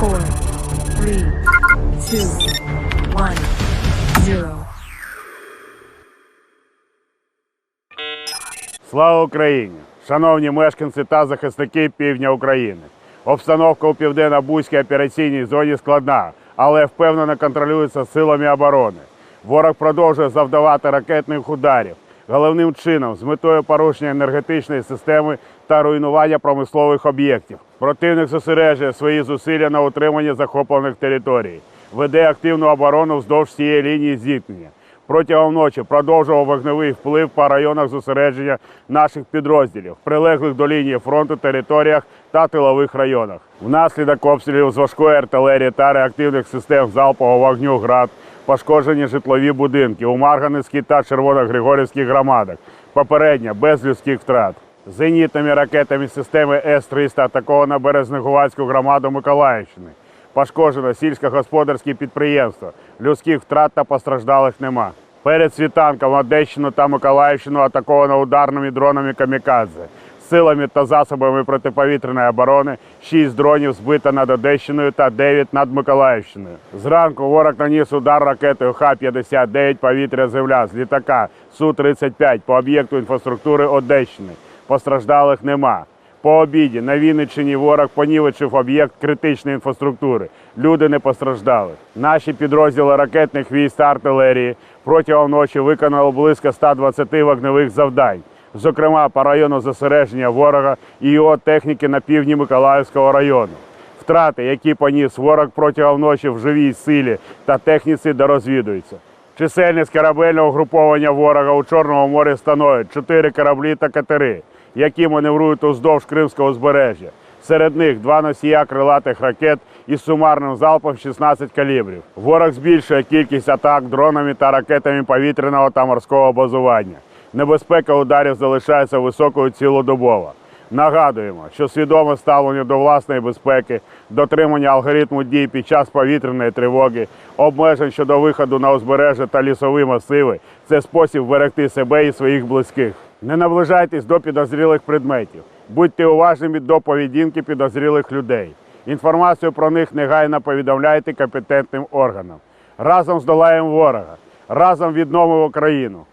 four, three. Слава Україні! Шановні мешканці та захисники півдня України. Обстановка у південно-бузькій операційній зоні складна, але впевнено контролюється силами оборони. Ворог продовжує завдавати ракетних ударів, головним чином з метою порушення енергетичної системи та руйнування промислових об'єктів. Противник зосереджує свої зусилля на утриманні захоплених територій, веде активну оборону вздовж цієї лінії зіткнення протягом ночі продовжував вогневий вплив по районах зосередження наших підрозділів, прилеглих до лінії фронту територіях та тилових районах. Внаслідок обстрілів з важкої артилерії та реактивних систем залпового вогню град пошкоджені житлові будинки у Марганецькій та Червоногригорівській громадах. Попередньо без людських втрат. Зенітними ракетами системи С-300 атаковано Березнегувацьку громаду Миколаївщини. Пошкоджено сільськогосподарські підприємства. Людських втрат та постраждалих нема. Перед світанком Одещину та Миколаївщину атаковано ударними дронами камікадзе. Силами та засобами протиповітряної оборони 6 дронів збито над Одещиною та 9 над Миколаївщиною. Зранку ворог наніс удар ракетою Х-59 повітря земля з літака Су-35 по об'єкту інфраструктури Одещини. Постраждалих нема. По обіді на Вінниччині ворог понівечив об'єкт критичної інфраструктури. Люди не постраждали. Наші підрозділи ракетних військ та артилерії протягом ночі виконали близько 120 вогневих завдань, зокрема по району зосередження ворога і його техніки на півдні Миколаївського району. Втрати, які поніс ворог протягом ночі в живій силі та техніці, дорозвідуються. Чисельність корабельного угруповання ворога у Чорному морі становить 4 кораблі та катери, які маневрують уздовж Кримського узбережжя. Серед них два носія крилатих ракет із сумарним залпом 16 калібрів. Ворог збільшує кількість атак дронами та ракетами повітряного та морського базування. Небезпека ударів залишається високою цілодобово. Нагадуємо, що свідоме ставлення до власної безпеки, дотримання алгоритму дій під час повітряної тривоги, обмежень щодо виходу на узбережжя та лісові масиви це спосіб берегти себе і своїх близьких. Не наближайтесь до підозрілих предметів, будьте уважними до поведінки підозрілих людей. Інформацію про них негайно повідомляйте компетентним органам. Разом здолаємо ворога, разом відновимо країну.